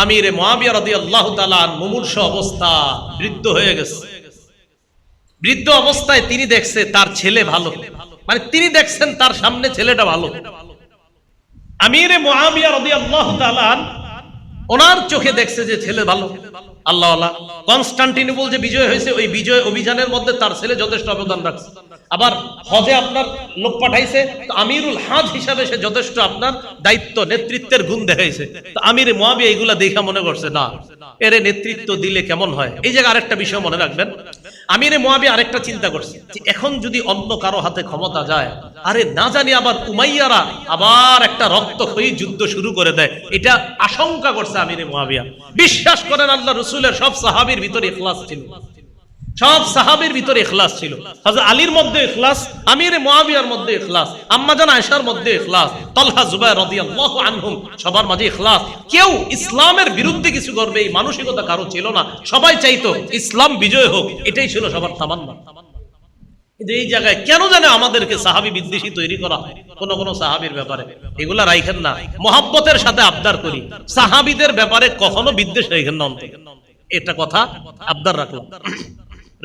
আমিরে মহাবিয়া রদি আল্লাহ তালান মুমূর্ষ অবস্থা, বৃদ্ধ হয়ে গেছে। বৃদ্ধ অবস্থায় তিনি দেখছে তার ছেলে ভালো। মানে তিনি দেখছেন তার সামনে ছেলেটা ভালো। আমির মহাবিয়া রদি আল্লাহ তালান ওনার চোখে দেখছে যে ছেলে ভালো আল্লাহ আল্লাহ কনস্টান্টিনোপল যে বিজয় হয়েছে, ওই বিজয় অভিযানের মধ্যে তার ছেলে যথেষ্ট অবদান রাখছে। আবার হজে আপনার লোক পাঠাইছে আমিরুল হাজ হিসাবে সে যথেষ্ট আপনার দায়িত্ব, নেতৃত্বের গুণ দেখাইছে। আমির মহাবি এইগুলা দেখা মনে করছে, না, এর নেতৃত্ব দিলে কেমন হয়? এই জায়গায় আরেকটা বিষয় মনে রাখবেন। আমিরে মহাবি আরেকটা চিন্তা করছে এখন যদি অন্য কারও হাতে ক্ষমতা যায় আরে না জানি আবার উমাইয়ারা আবার একটা রক্তক্ষয়ী যুদ্ধ শুরু করে দেয়। এটা আশঙ্কা করছে আমিরে মহাবিয়া বিশ্বাস করেন আল্লাহ রসুলের সব সাহাবির ভিতরে ইখলাস ছিল। সব সাহাবের ভিতরে ইখলাস ছিল। হযরত আলীর মধ্যে ইখলাস, আমির মুয়াবিয়ার মধ্যে ইখলাস আম্মাজান আয়েশার মধ্যে ইখলাস, তালহা জুবাইর রাদিয়াল্লাহু আনহুম সবার মাঝে ইখলাস। কেউ ইসলামের বিরুদ্ধে কিছু করবে এই মানসিকতা কারও ছিল না। সবাই চাইতো ইসলাম বিজয় হোক, এটাই ছিল সবার তামান্না। কিন্তু এই জায়গায় কেন জানে আমাদেরকে সাহাবি বিদ্বেষী তৈরি করা কোন কোন সাহাবির ব্যাপারে। এগুলা রাইখেন না। মহাব্বতের সাথে আবদার করি। সাহাবিদের ব্যাপারে কখনো বিদ্বেষ রাইখেন না অন্তত এটা কথা আবদার রাখলাম।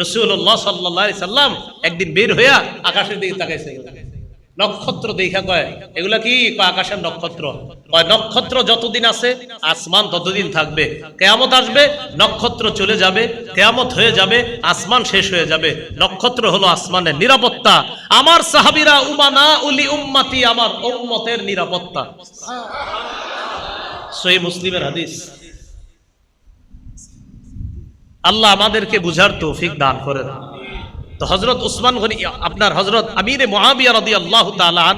রসুল্লাহ সাল্লাহ সাল্লাম একদিন বের হইয়া আকাশের দিকে তাকাইছে। নক্ষত্র দেখা কয়, এগুলা কি? আকাশের নক্ষত্র। কয়, নক্ষত্র যতদিন আছে, আসমান ততদিন থাকবে। কেয়ামত আসবে, নক্ষত্র চলে যাবে। কেয়ামত হয়ে যাবে, আসমান শেষ হয়ে যাবে। নক্ষত্র হলো আসমানের নিরাপত্তা। আমার সাহাবিরা উমানা উলি উম্মাতি, আমার উম্মতের নিরাপত্তা। সহি মুসলিমের হাদিস। আল্লাহ আমাদেরকে বুঝার তৌফিক দান করেন। তো হজরত উসমান গনি, আপনার হজরত আমিরে মহাবিয়া রদি আল্লাহ তালান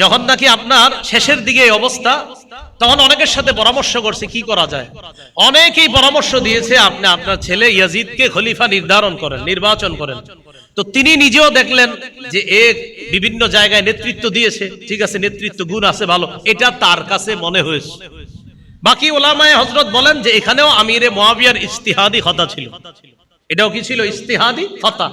যখন নাকি আপনার শেষের দিকে অবস্থা, তখন অনেকের সাথে পরামর্শ করছে, কি করা যায়? অনেকেই পরামর্শ দিয়েছে, আপনি আপনার ছেলে ইয়াজিদকে খলিফা নির্ধারণ করেন, নির্বাচন করেন। তো তিনি নিজেও দেখলেন যে এ বিভিন্ন জায়গায় নেতৃত্ব দিয়েছে, ঠিক আছে, নেতৃত্ব গুণ আছে, ভালো। এটা তার কাছে মনে হয়েছে। বাকি ওলামায় হজরত বলেন যে এখানেও আমিরে মহাবিয়ার ইস্তিহাদি খতা ছিল। এটাও কি ছিল? ইস্তিহাদি খতা।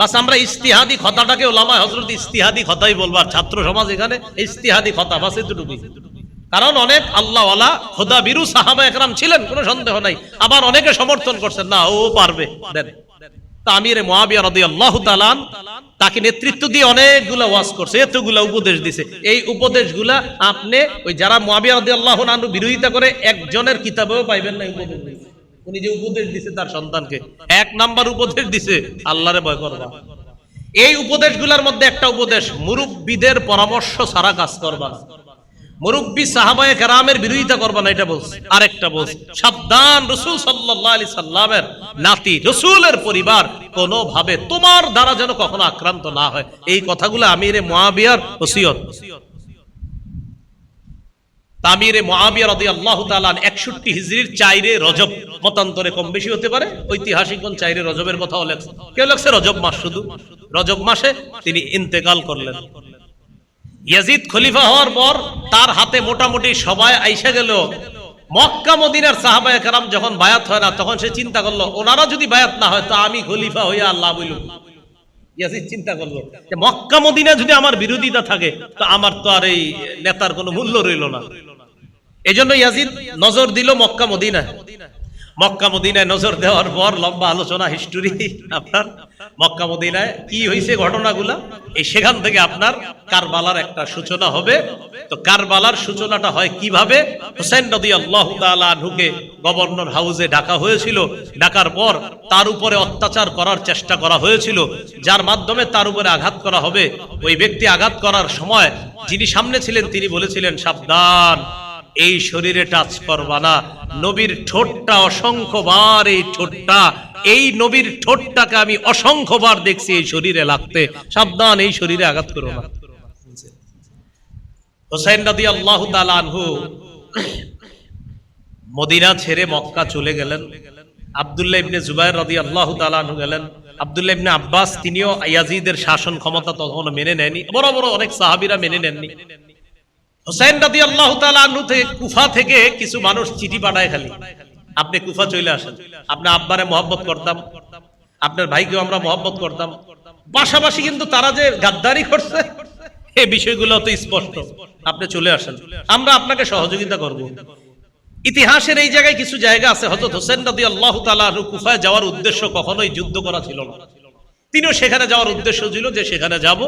বাস আমরা ইস্তিহাদি খতাটাকে ওলামায় হজরত ইস্তিহাদি খতাই বলবার ছাত্র সমাজ এখানে, ইস্তিহাদি খতা, বাস এতটুকুই। কারণ অনেক আল্লাহওয়ালা খোদা বিরু সাহাবা একরাম ছিলেন, কোনো সন্দেহ নাই। আবার অনেকে সমর্থন করছেন, না, ও পারবে। দেন। মহাবিয়া রদি আল্লাহ তালান তাকে নেতৃত্ব দিয়ে অনেকগুলা ওয়াজ করছে, এতগুলা উপদেশ দিছে। এই উপদেশগুলা আপনি ওই যারা মহাবিয়া রদি আল্লাহ বিরোধিতা করে, একজনের কিতাবেও পাইবেন না উপদেশ। উনি যে উপদেশ দিছে তার সন্তানকে, এক নাম্বার উপদেশ দিছে, আল্লাহরে ভয় করবা। এই উপদেশগুলোর মধ্যে একটা উপদেশ, মুরব্বীদের পরামর্শ ছাড়া কাজ করবা মুরব্বী সাহাবায়ে কেরামের বিরোধিতা করবা না, এটা বলছে। আরেকটা বলছে, সাবধান রসুল সাল্লাল্লাহু আলাইহি সাল্লামের নাতি, রসুলের পরিবার কোনোভাবে তোমার দ্বারা যেন কখনো আক্রান্ত না হয়। এই কথাগুলো আমিরে মুয়াবিয়ার ওসিয়ত। তামিরে মুআবিয়া রাদিয়াল্লাহু তাআলা 61 হিজরির চাইরে রজব, মতান্তরে কম বেশি হতে পারে। ঐতিহাসিক কোন চাইরে রজবের কথাও লেখছে। কেউ লেখছে রজব মাস শুধু। রজব মাসে তিনি ইন্তেকাল করলেন। ইয়াজিদ খলিফা হওয়ার পর তার হাতে মোটামুটি সবাই আইসা গেল। মক্কা, মদিনার সাহাবায়ে কেরাম যখন বায়াত হয় না, তখন সে চিন্তা করল, ওনারা যদি বায়াত না হয়, তো আমি খলিফা হইয়া আল্লাহ বইল ইয়াজিদ চিন্তা করল যে মক্কা, মদিনা যদি আমার বিরোধিতা থাকে, তো আমার তো আর এই নেতার কোনো মূল্য রইল না। এজন্য ইয়াজিদ নজর দিল মক্কা, মদিনায়। মক্কা মদিনায় নজর দেওয়ার পর লম্বা আলোচনা হিস্টোরি আপনার। মক্কা মদিনায় কি হয়েছে ঘটনাগুলা? এই সেখান থেকে আপনার কারবালার একটা সূচনা হবে। তো কারবালার সূচনাটা হয় কীভাবে? হোসেন নদী আল্লাহ আনহুকে গভর্নর হাউসে ডাকা হয়েছিল। ডাকার পর তার উপরে অত্যাচার করার চেষ্টা করা হয়েছিল। যার মাধ্যমে তার উপরে আঘাত করা হবে। ওই ব্যক্তি আঘাত করার সময় যিনি সামনে ছিলেন তিনি বলেছিলেন, সাবধান। এই শরীরে টাচ করবা না। নবীর ঠোঁটটা অসংখ্যবার এই ঠোঁটটা। এই নবীর ঠোঁটটাকে আমি অসংখ্যবার দেখছি এই শরীরে লাগতে। সাবধান, এই শরীরে আঘাত করো না। হোসেন নদী আল্লাহ আনহু মদিনা ছেড়ে মক্কা চলে গেলেন। আবদুল্লাহ ইবনে জুবাইর রদি আল্লাহ আনহু গেলেন। আবদুল্লাহ ইবনে আব্বাস, তিনিও ইয়াজিদের শাসন ক্ষমতা তখনও মেনে নেয়নি বড় বড় অনেক সাহাবিরা মেনে নেননি। হোসেন রাদি আল্লাহ আনহু থেকে কুফা থেকে কিছু মানুষ চিঠি পাঠায় খালি। আপনি কুফা চলে আসেন। আপনার আব্বারে মহব্বত করতাম। আপনার ভাইকেও আমরা মহব্বত করতাম। পাশাপাশি কিন্তু তারা যে গাদ্দারি করছে এই বিষয়গুলো তো স্পষ্ট। আপনি চলে আসেন। আমরা আপনাকে সহযোগিতা করব। ইতিহাসের এই জায়গায় কিছু জায়গা আছে। হজরত হোসেন নদী আল্লাহ তালা কুফায় যাওয়ার উদ্দেশ্য কখনোই যুদ্ধ করা ছিল না। তিনিও সেখানে যাওয়ার উদ্দেশ্য ছিল যে সেখানে যাব,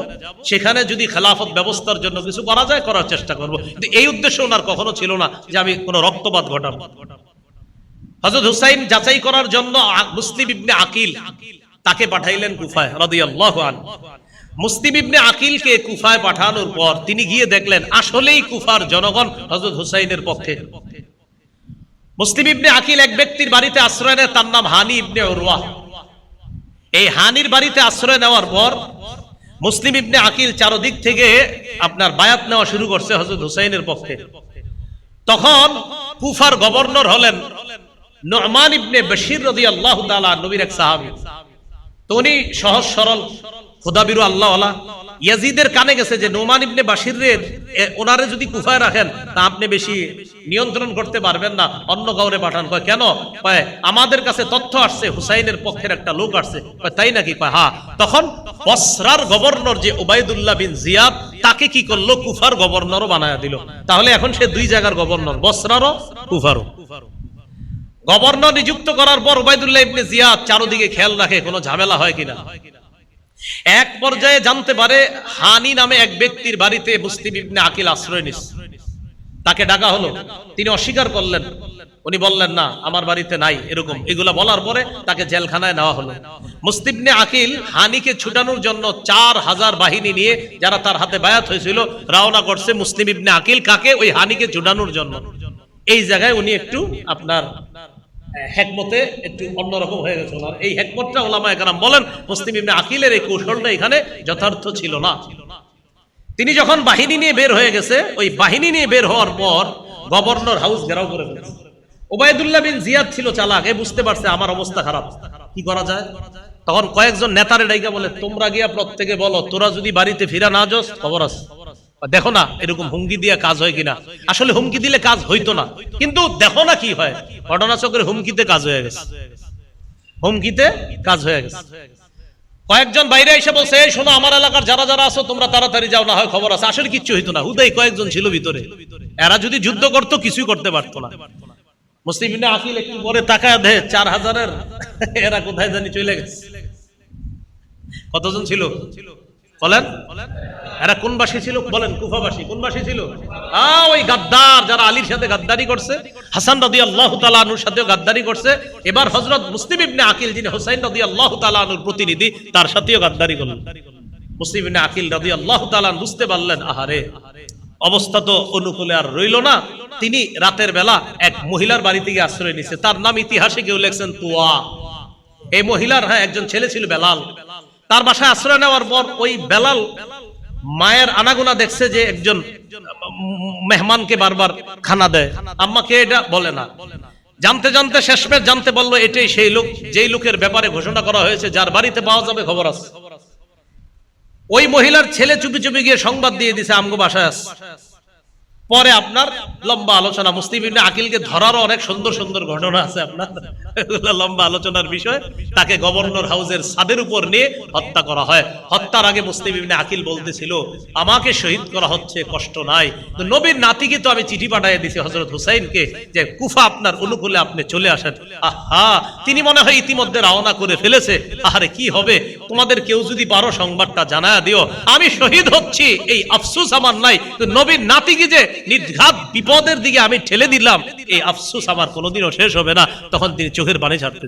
সেখানে যদি খেলাফত ব্যবস্থার জন্য কিছু করা যায়, করার চেষ্টা করব। কিন্তু এই উদ্দেশ্য ওনার কখনো ছিল না যে আমি কোনো রক্তপাত ঘটাবো। হজরত হুসাইন যাচাই করার জন্য মুসলিম ইবনে আকিল তাকে পাঠাইলেন কুফায়, রাদিয়াল্লাহু আনহু মুসলিম ইবনে আকিলকে কুফায় পাঠানোর পর তিনি গিয়ে দেখলেন, আসলেই কুফার জনগণ হজরত হুসাইনের পক্ষে। মুসলিম ইবনে আকিল এক ব্যক্তির বাড়িতে আশ্রয় নেয়, তার নাম হানি ইবনে উরওয়া এই হানির বাড়িতে আশ্রয় নেওয়ার পর মুসলিম ইবনে আকিল চারদিক থেকে আপনার বায়াত নেওয়া শুরু করছে হজরত হুসাইনের পক্ষে। তখন কুফার গভর্নর হলেন নোমান ইবনে বশির রদি আল্লাহ নবীর এক সাহাবি। তো উনি সহজ সরল খুদাবিরু আল্লাহ ইয়াজিদের কানে গেছে যে নোমান ইবনে বাশিরের, এ- ওনারে যদি কুফায় রাখেন, তা আপনি বেশি নিয়ন্ত্রণ করতে পারবেন না, অন্য কাউরে পাঠান। কয়, কেন? কয়, আমাদের কাছে তথ্য আসছে, হুসাইনের পক্ষের একটা লোক আসছে। কয়, তাই নাকি? কয় হ্যাঁ তখন বসরার গভর্নর যে ওবায়দুল্লাহ বিন জিয়াদ, তাকে কি করল? কুফার গভর্নরও বানায় দিল। তাহলে এখন সে দুই জায়গার গভর্নর, বসরারও, কুফারও। গভর্নর নিযুক্ত করার পর ওবায়দুল্লাহ ইবনে জিয়াদ চারদিকে খেয়াল রাখে, কোনো ঝামেলা হয় কিনা? এক পর্যায়ে জানতে পারে হানি নামে এক ব্যক্তির বাড়িতে মুসলিম ইবনে আকিল আশ্রয় নিস তাকে ডাকা হলো। তিনি অস্বীকার করলেন। উনি বললেন, না, আমার বাড়িতে নাই, এরকম। এগুলা বলার পরে তাকে জেলখানায় নেওয়া হলো। মুসলিবনে আকিল হানিকে ছুটানোর জন্য চার হাজার বাহিনী নিয়ে যারা তার হাতে বায়াত হয়েছিল, রওনা করছে মুসলিম ইবনে আকিল কাকে? ওই হানিকে ছুটানোর জন্য। এই জায়গায় উনি একটু আপনার হেকমতে একটু অন্যরকম হয়ে গেছে ওনার। এই হেকমতটা ওলামা একরাম বলেন, মুসলিম ইবনে আকিলের এই কৌশলটা এখানে যথার্থ ছিল না। তিনি যখন বাহিনী নিয়ে বের হয়ে গেছে, ওই বাহিনী নিয়ে বের হওয়ার পর গভর্নর হাউস ঘেরাও করে ফেলেছে। ওবায়দুল্লাহ বিন জিয়াদ ছিল চালাক, এ বুঝতে পারছে আমার অবস্থা খারাপ। কি করা যায়? তখন কয়েকজন নেতারে ডাইকা বলে, তোমরা গিয়া প্রত্যেকে বলো, তোরা যদি বাড়িতে ফিরা না যাস, খবর আছে। দেখো না, এরকম হুমকি দিয়ে কাজ হয় কিনা। আসলে হুমকি দিলে কাজ হইতো না। কিন্তু দেখো না কি হয়। ঘটনাচক্রের হুমকিতে কাজ হয়ে গেছে। হুমকিতে কাজ হয়ে গেছে। কয়েকজন বাইরে এসে বলছে, এই শোনো, আমার এলাকার যারা যারা আছো, তোমরা তাড়াতাড়ি যাও, না হয় খবর আছে। আসলে কিচ্ছু হইতো না। হুদাই কয়েকজন ছিল ভিতরে। এরা যদি যুদ্ধ করতো, কিছুই করতে পারতো না। মুসলিম আকিল একটু পরে তাকায় দে চার হাজারের? এরা কোথায় জানি চলে গেছে। কতজন ছিল? বলেন। এরা কোন বাসী ছিল? বলেন, কুফাবাসী। কোন বাসী ছিল? ওই গাদ্দার যারা আলীর সাথে গাদ্দারি করছে, হাসান রাদি আল্লাহ তালানুর সাথেও গাদ্দারি করছে। এবার হজরত মুসলিম ইবনে আকিল, যিনি হোসাইন রাদি আল্লাহ তালানুর প্রতিনিধি, তার সাথেও গাদ্দারি করলেন। মুসলিম ইবনে আকিল রাদি আল্লাহ তালান বুঝতে পারলেন, আহারে, অবস্থা তো অনুকূলে আর রইল না। তিনি রাতের বেলা এক মহিলার বাড়িতে গিয়ে আশ্রয় নিছে। তার নাম ইতিহাসে কেউ লেখছেন তুয়া। এই মহিলার হ্যাঁ একজন ছেলে ছিল বেলাল। তার বাসায় আশ্রয় নেওয়ার পর ওই বেলাল মায়ের আনাগোনা দেখছে যে একজন মেহমানকে বারবার খানা দেয়। আম্মাকে এটা বলে না। জানতে জানতে শেষমেশ জানতে বলল, এটাই সেই লোক, যেই লোকের ব্যাপারে ঘোষণা করা হয়েছে, যার বাড়িতে পাওয়া যাবে খবর আছে। ওই মহিলার ছেলে চুপি চুপি গিয়ে সংবাদ দিয়ে দিছে, আমগো বাসায় আস পরে আপনার লম্বা আলোচনা। মুসলিম আকিলকে ধরারও অনেক সুন্দর সুন্দর ঘটনা আছে আপনার। লম্বা আলোচনার বিষয়। তাকে গভর্নর হাউসের ছাদের উপর নিয়ে হত্যা করা হয়। হত্যার আগে মুসলিম ইবনে আকিল বলতেছিল, আমাকে শহীদ করা হচ্ছে, কষ্ট নাই। তো নবীর নাতিকে তো আমি চিঠি পাঠিয়ে দিছি হজরত হুসাইনকে, যে কুফা আপনার অনুকূলে আপনি চলে আসেন। আহা, তিনি মনে হয় ইতিমধ্যে রওনা করে ফেলেছে। আহারে, কি হবে? তোমাদের কেউ যদি পারো সংবাদটা জানায় দিও। আমি শহীদ হচ্ছি, এই আফসুস আমার নাই। তো নবীর নাতিকে যে নির্ঘাত বিপদের দিকে আমি ঠেলে দিলাম। এই আফসুস আমার কোনোদিনও শেষ হবে না। তখন তিনি চোখের পানি ছাড়তে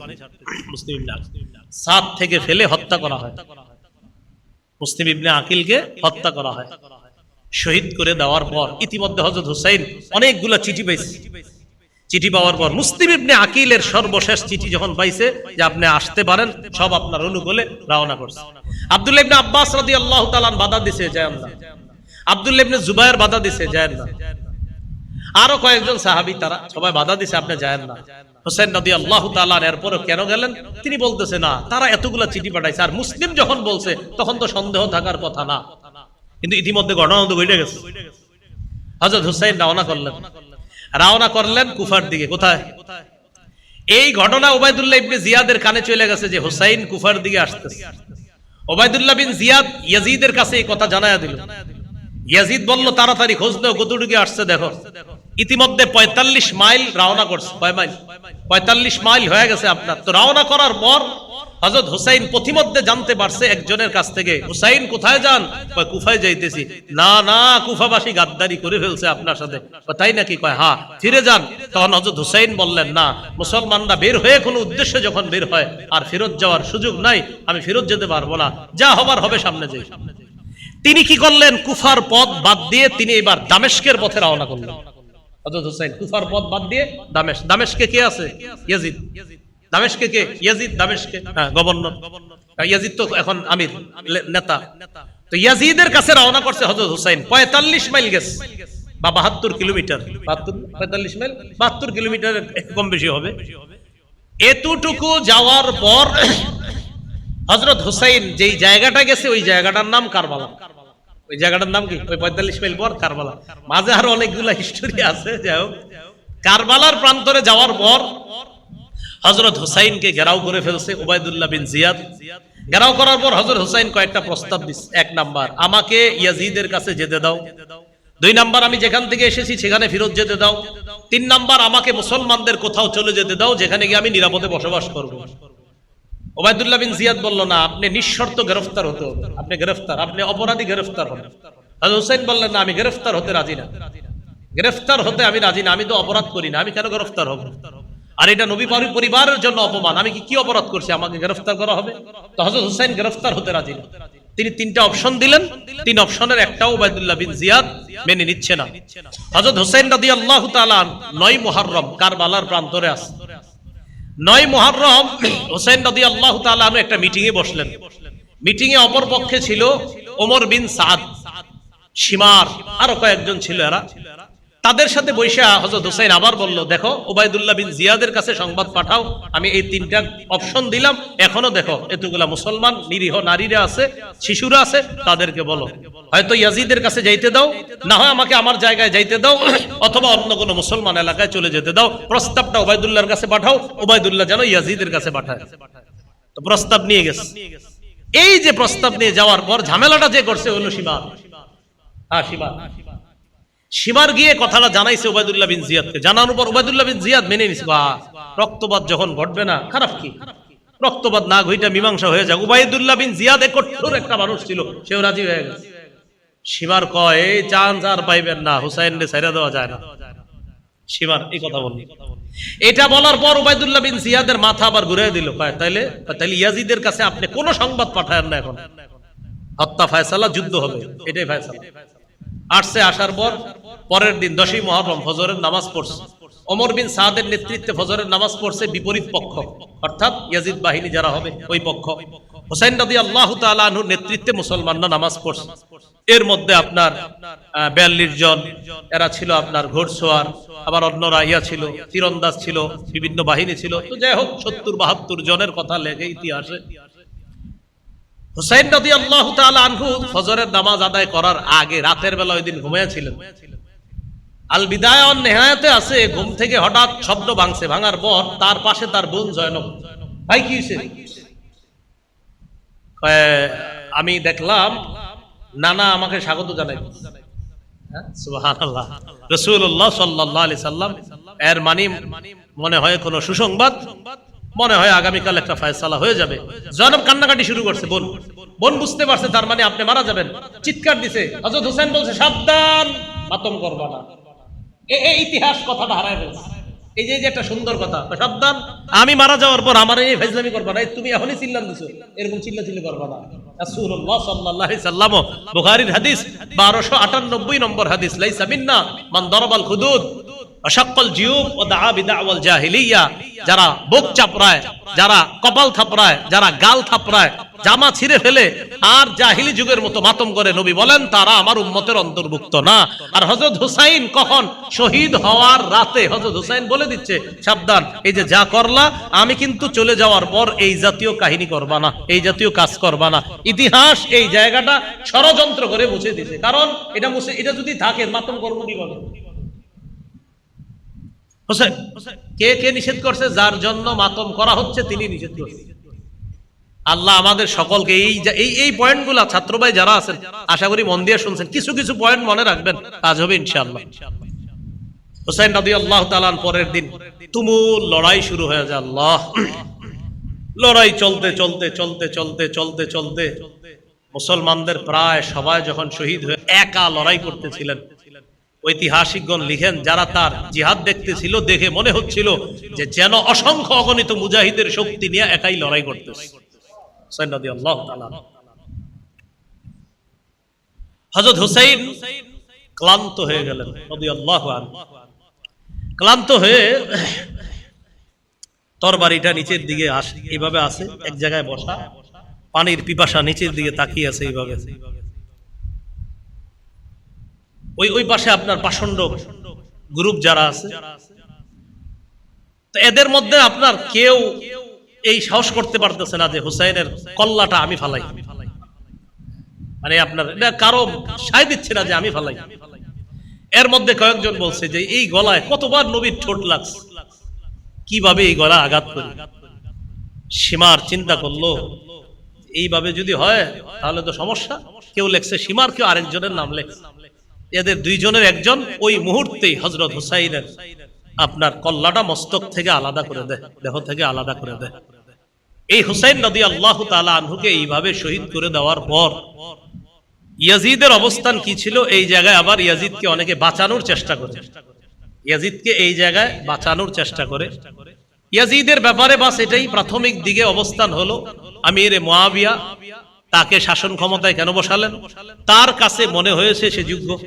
সাত থেকে ফেলে হত্যা করা হয়। মুসলিম ইবনে আকিলকে হত্যা করা হয়। শহীদ করে দেওয়ার পর ইতিমধ্যে হজরত হুসাইন অনেকগুলা চিঠি পাইছে। চিঠি পাওয়ার পর মুসলিম ইবনে আকিলের সর্বশেষ চিঠি যখন পাইছে যে আপনি আসতে পারেন, সব আপনার অনুকূলে রওনা করছে। আব্দুল্লাহ ইবনে আব্বাস রাদিয়াল্লাহু তাআলা বাধা দিছে যায় না আব্দুল্লাহ ইবনে বাধা দিছে, যায় না। আরও কয়েকজন সাহাবী তারা সবাই বাধা দিছে, আপনি যায় না। হোসেন নদী আল্লাহ তালান এরপরও কেন গেলেন? তিনি বলতেছে, না, তারা এতগুলা চিঠি পাঠাইছে, আর মুসলিম যখন বলছে, তখন তো সন্দেহ থাকার কথা না। কিন্তু ইতিমধ্যে ঘটনা তো ঘটে গেছে। হজরত হুসাইন রওনা করলেন। রওনা করলেন কুফার দিকে, কোথায়? এই ঘটনা ওবায়দুল্লাহ ইবনে জিয়াদের কানে চলে গেছে যে হুসাইন কুফার দিকে আসতেছে। ওবায়দুল্লাহ বিন জিয়াদ ইয়াজিদের কাছে এই কথা জানায়া দিল। ইয়াজিদ বলল, তাড়াতাড়ি খোঁজ দাও কতটুকু আসছে দেখো। ইতিমধ্যে পঁয়তাল্লিশ মাইল রওনা করছে। কয় মাইল? পঁয়তাল্লিশ মাইল হয়ে গেছে আপনার। তো রওনা করার পর হজরত হুসাইন প্রতিমধ্যে জানতে পারছে একজনের কাছ থেকে, হুসাইন, কোথায় যান? কয়, কুফায় যাইতেছি। না না, কুফাবাসী গাদ্দারি করে ফেলছে আপনার সাথে। তাই নাকি? কয় হ্যাঁ ফিরে যান। তখন হজরত হুসাইন বললেন, না, মুসলমানরা বের হয়ে কোনো উদ্দেশ্যে যখন বের হয় আর ফেরত যাওয়ার সুযোগ নাই, আমি ফেরত যেতে পারব না। যা হবার হবে সামনে যাই। তিনি কি করলেন? কুফার পথ বাদ দিয়ে তিনি এবার দামেশকের পথে রওনা করলেন। হযরত কুফার বাদ দিয়ে দামেশ। দামেশকে কে আছে? ইয়াজিদ। দামেশকে কে? ইয়াজিদ, দামেশকে। হ্যাঁ গভর্নর। ইয়াজিদ তো এখন আমির নেতা। তো ইয়াজিদের কাছে রওনা করছে হযরত হুসাইন। 45 মাইল গেছে। বা 72 কিলোমিটার। 72 45 মাইল? 72 কিলোমিটার কম বেশি হবে। এতটুকু যাওয়ার পর হজরত হুসাইন যেই জায়গাটা গেছে, ওই জায়গাটার নাম কারবালা। ওই জায়গাটার নাম কি? ওই পঁয়তাল্লিশ মাইল পর কারবালা। মাঝে আরও অনেকগুলো হিস্টোরি আছে, যাই কারবালার প্রান্তরে যাওয়ার পর হজরত হুসাইনকে ঘেরাও করে ফেলছে ওবায়দুল্লাহ বিন জিয়াদ। ঘেরাও করার পর হজরত হুসাইন কয়েকটা প্রস্তাব দিচ্ছে এক নাম্বার, আমাকে ইয়াজিদের কাছে যেতে দাও। দুই নাম্বার, আমি যেখান থেকে এসেছি সেখানে ফেরত যেতে দাও। তিন নাম্বার, আমাকে মুসলমানদের কোথাও চলে যেতে দাও, যেখানে গিয়ে আমি নিরাপদে বসবাস করব। ওবায়দুল্লাহ বিন জিয়াদ না, আপনি নিঃশর্ত গ্রেফতার হতে আপনি গ্রেফতার, আপনি অপরাধী গ্রেফতার হন। হুসাইন বললেন, না, আমি গ্রেফতার হতে রাজি না। গ্রেফতার হতে আমি রাজি না, আমি তো অপরাধ করি না, আমি কেন গ্রেফতার হব? আর এটা নবী পরি- পরিবারের জন্য অপমান, আমি কি অপরাধ করছি? আমাকে গ্রেফতার করা হবে? তো হযরত হুসাইন গ্রেফতার হতে রাজি না। তিনি তিনটা অপশন দিলেন। তিন অপশনের একটাও ওবায়দুল্লাহ বিন জিয়াদ মেনে নিচ্ছে না। হযরত হুসাইন রাদিয়াল্লাহু তাআলা নয় মুহররম কারবালার প্রান্তরে আছে। নয় মহরম হোসেন নদী আল্লাহ তালু একটা মিটিং এ বসলেন। মিটিং এ অপর পক্ষে ছিল ওমর বিন সাদ সীমার আরও কয়েকজন ছিল এরা। তাদের সাথে বৈশা হজরত হোসেন আবার বলল, দেখো ওবায়দুল্লাহ বিন জিয়াদের কাছে সংবাদ পাঠাও। আমি এই তিনটা অপশন দিলাম। এখনও দেখো, এতগুলা মুসলমান, নিরীহ নারীরা আছে, শিশুরা আছে, তাদেরকে বলো। হয়তো ইয়াজিদের কাছে যাইতে দাও, না হয় আমাকে আমার জায়গায় যাইতে দাও, অথবা অন্য কোনো মুসলমান এলাকায় চলে যেতে দাও। প্রস্তাবটা ওবায়দুল্লাহর কাছে পাঠাও ওবায়দুল্লাহ যেন ইয়াজিদের কাছে পাঠায়। তো প্রস্তাব নিয়ে গেছে। এই যে প্রস্তাব নিয়ে যাওয়ার পর ঝামেলাটা যে করছে হলো সীমার হ্যাঁ সীমার সীমার গিয়ে কথাটা জানাইছে ওবায়দুল্লাহ বিন জিয়াদকে। জানানোর পর ওবায়দুল্লাহ বিন জিয়াদ মেনে নিছে, বা, রক্তপাত যখন ঘটবে না, খারাপ কি? রক্তপাত না ঘইটা মীমাংসা হয়ে যাক। ওবায়দুল্লাহ বিন জিয়াদ কঠোর একটা মানুষ ছিল, সেও রাজি হয়ে গেছে। সীমার কয়, এই চান্স আর পাইবেন না হুসাইন রে ছেড়ে দেওয়া যায় না। সীমার এই কথা বললি। এটা বলার পর উবাইদুল্লাহ বিন জিয়াদের মাথা আবার ঘুরে দিল। কয়, তাইলে তাইলে ইয়াজিদের কাছে আপনি কোনো সংবাদ পাঠায়েন না এখন। হত্যা ফায়সালা যুদ্ধ হবে, এটাই ফায়সালা। আসছে, আসার পর পরের দিন দশই মহরম ফজরের নামাজ পড়ছে। ওমর বিন সাদের নেতৃত্বে ফজরের নামাজ পড়ছে বিপরীত পক্ষ। অর্থাৎ ইয়াজিদ বাহিনী যারা হবে, ওই পক্ষ। হোসেন নদী আল্লাহ তালুর নেতৃত্বে মুসলমানরা নামাজ পড়ছে। এর মধ্যে আপনার বিয়াল্লিশ জন, এরা ছিল আপনার ঘোড়সোয়ার আবার অন্যরা ইয়া ছিল, তীরন্দাজ ছিল, বিভিন্ন বাহিনী ছিল। তো যাই হোক, সত্তর বাহাত্তর জনের কথা লেগে ইতিহাসে। হুসাইন নদী আল্লাহ আনহু ফজরের নামাজ আদায় করার আগে রাতের বেলা ওই দিন ঘুমিয়েছিলেন। আল বিদায় অন নেহায়াতে আছে, ঘুম থেকে হঠাৎ শব্দ ভাঙছে, ভাঙার পর তার পাশে তার বোন জয়নব। ভাই, কি আমি দেখলাম নানা আমাকে স্বাগত জানাই সুবহানাল্লাহ। রাসূলুল্লাহ সাল্লাল্লাহু আলাইহি সাল্লাম, এর মানে মনে হয় কোনো সুসংবাদ। মনে হয় আগামীকাল একটা ফয়সালা হয়ে যাবে। জনব কান্নাকাটি শুরু করছে, বোন। বোন বুঝতে পারছে, তার মানে আপনি মারা যাবেন। চিৎকার দিছে, হযরত হোসেন বলছে, সাবধান মাতম করবা না। এই ইতিহাস কথাটা হারায় ফেলছে। এই যে একটা সুন্দর কথা সাবধান, আমি মারা যাওয়ার পর আমার এই ফাইজলামি করবা না তুমি এখনই চিল্লান দিছো। এরকম চিল্লা চিল্লি করবা না। রাসূলুল্লাহ সাল্লাল্লাহু সাল্লাম বুখারীর হাদিস 1298 নম্বর হাদিস, লাইসা মিন্না মান দারাবাল খুদুদ। অশাক্কল জিউব ও দা বিদাওয়াল জাহিলিয়া, যারা বুক চাপড়ায়, যারা কপাল থাপড়ায়, যারা গাল থাপড়ায়, জামা ছিঁড়ে ফেলে, আর জাহিলি যুগের মতো মাতম করে নবী বলেন, তারা আমার উম্মতের অন্তর্ভুক্ত না। আর হজরত হুসাইন কখন শহীদ হওয়ার রাতে হজরত হুসাইন বলে দিচ্ছে, সাবধান, এই যে যা করলা, আমি কিন্তু চলে যাওয়ার পর এই জাতীয় কাহিনী করবা না, এই জাতীয় কাজ করবা না। ইতিহাস এই জায়গাটা ষড়যন্ত্র করে মুছে দিছে কারণ এটা মুছে, এটা যদি থাকে, মাতম কর্ম কীভাবে হোসেন, কে কে নিষেধ করছে? যার জন্য মাতম করা হচ্ছে, তিনি নিষেধ আল্লাহ আমাদের সকলকে এই এই এই পয়েন্টগুলা ছাত্র ভাই যারা আছেন, আশা করি মন দিয়ে শুনছেন। কিছু কিছু পয়েন্ট মনে রাখবেন হবে ইনশাআল্লাহ। হুসাইন নদী আল্লাহ তালান পরের দিন তুমুল লড়াই শুরু হয়ে যায়, আল্লাহ। লড়াই চলতে চলতে চলতে চলতে চলতে চলতে। মুসলমানদের প্রায় সবাই যখন শহীদ হয়ে একা লড়াই করতেছিলেন ঐতিহাসিকগণ লিখেন, যারা তার জিহাদ দেখতেছিল, দেখে মনে হচ্ছিল যে যেন অসংখ্য অগণিত মুজাহিদের শক্তি নিয়ে একাই লড়াই করতেছে। হযরত হুসাইন ক্লান্ত হয়ে গেলেন ক্লান্ত হয়ে নিচের দিকে আসে এইভাবে আছে, এক জায়গায় বসা, পানির পিপাসা নিচের দিকে তাকিয়ে আছে এইভাবে। ওই ওই পাশে আপনার পাষণ্ড গ্রুপ যারা আছে। তো এদের মধ্যে আপনার কেউ এই সাহস করতে পারতেছে না যে হুসাইনের কল্লাটা আমি ফালাই। মানে আপনার এটা কারও সায় দিচ্ছে না যে আমি ফালাই। এর মধ্যে কয়েকজন বলছে যে এই গলায় কতবার নবীর ঠোঁট লাগছে। কীভাবে এই গলা আঘাত করি? সীমার চিন্তা করল, এইভাবে যদি হয়, তাহলে তো সমস্যা। কেউ লেখছে সীমার, কেউ আরেকজনের নাম লেখছে। এদের দুইজনের একজন ওই মুহূর্তেই হজরত হুসাইনের আপনার কল্লাটা মস্তক থেকে আলাদা করে দেয়, দেহ থেকে আলাদা করে দেয়। এই হুসাইন নদী আল্লাহ তালা আনহুকে এইভাবে শহীদ করে দেওয়ার পর ইয়াজিদের অবস্থান কি ছিল? এই জায়গায় আবার ইয়াজিদকে অনেকে বাঁচানোর চেষ্টা করে। ইয়াজিদকে এই জায়গায় বাঁচানোর চেষ্টা করে। ইয়াজিদের ব্যাপারে বাস এটাই প্রাথমিক দিকে অবস্থান হলো। আমির মোয়াবিয়া তাকে শাসন ক্ষমতায় কেন বসালেন? তার কাছে মনে হয়েছে সে যোগ্য।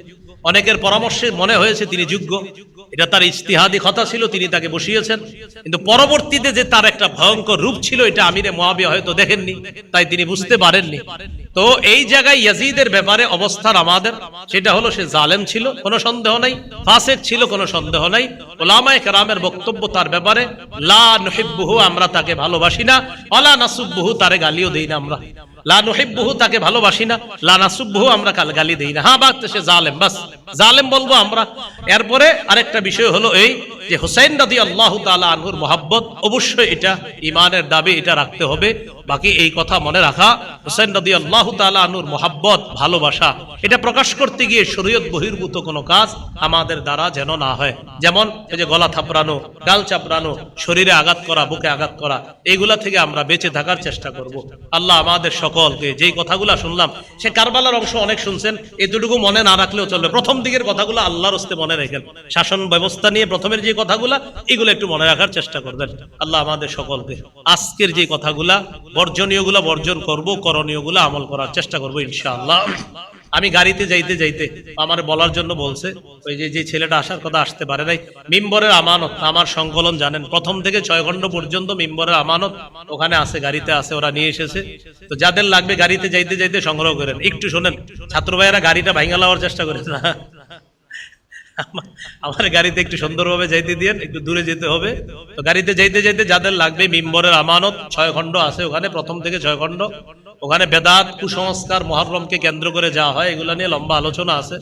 অনেকের পরামর্শে মনে হয়েছে তিনি যোগ্য। এটা তার ইজতিহাদি কথা ছিল, তিনি তাকে বসিয়েছেন। কিন্তু পরবর্তীতে যে তার একটা ভয়ঙ্কর রূপ ছিল, এটা আমিরে মোয়াবিয়া হয়তো দেখেননি, তাই তিনি বুঝতে পারেননি। তো এই জায়গায় ইয়াজিদের ব্যাপারে অবস্থান আমাদের। সেটা হলো, সে জালেম ছিল, কোনো সন্দেহ নাই। ফাসেক ছিল, কোনো সন্দেহ নাই। ওলামায়ে কেরামের বক্তব্য তার ব্যাপারে, লা নহিব্বুহু, আমরা তাকে ভালোবাসি না। অলা নাসুব্বুহু, তারে গালিও দেই না আমরা। লা নুহিব্বুহু তাকে ভালোবাসি না, লা নাসুব্বুহু আমরা কাল গালি দেই না। হ্যাঁ বাদ সে জালেম, বাস। জালেম বলব আমরা। এরপরে আরেকটা বিষয় হলো এই যে আল্লাহ মোহাব্বত, অবশ্যই এটা ইমানের দাবি, এটা রাখতে হবে। বাকি এই কথা মনে রাখা আল্লাহ মোহাব্বত, ভালোবাসা, এটা প্রকাশ করতে গিয়ে শরীয়ত বহির্ভূত কোনো কাজ আমাদের দ্বারা যেন না হয়। যেমন এই যে গলা থাপড়ানো, গাল চাপড়ানো, শরীরে আঘাত করা, বুকে আঘাত করা এইগুলা থেকে আমরা বেঁচে থাকার চেষ্টা করব। আল্লাহ আমাদের সকলকে যেই কথাগুলা শুনলাম, সে কারবালার অংশ অনেক শুনছেন, এতটুকু মনে না রাখলেও চলবে। প্রথম দিকের কথাগুলো আল্লাহর হস্তে মনে রেখেন। শাসন ব্যবস্থা নিয়ে প্রথমের যে কথাগুলা, এগুলো একটু মনে রাখার চেষ্টা করবেন। আল্লাহ আমাদের সকলকে আজকের যে কথাগুলা, বর্জনীয়গুলা বর্জন করব, করণীয়গুলা আমল করার চেষ্টা করব ইনশাআল্লাহ। আমি গাড়িতে যাইতে যাইতে আমার বলার জন্য বলছে, ওই যে যে ছেলেটা আসার কথা আসতে পারে নাই, মিম্বরের আমানত, আমার সংকলন জানেন, প্রথম থেকে ছয় ঘণ্টা পর্যন্ত মিম্বরের আমানত ওখানে আছে, গাড়িতে আছে, ওরা নিয়ে এসেছে। তো যাদের লাগবে গাড়িতে যাইতে যাইতে সংগ্রহ করেন। একটু শোনেন, ছাত্র ভাইয়েরা গাড়িটা ভাঙা লাওয়ার চেষ্টা করেন না। আমার গাড়িতে একটু সুন্দরভাবে যাইতে দিয়েন, একটু দূরে যেতে হবে। তো গাড়িতে যাইতে যাইতে যাদের লাগবে মিম্বরের আমানত, ছয় খণ্ড আছে ওখানে, প্রথম থেকে ছয় খণ্ড। ওখানে বেদাত কুসংস্কার, মহরমকে কেন্দ্র করে যাওয়া হয়, এগুলা নিয়ে লম্বা আলোচনা আছে।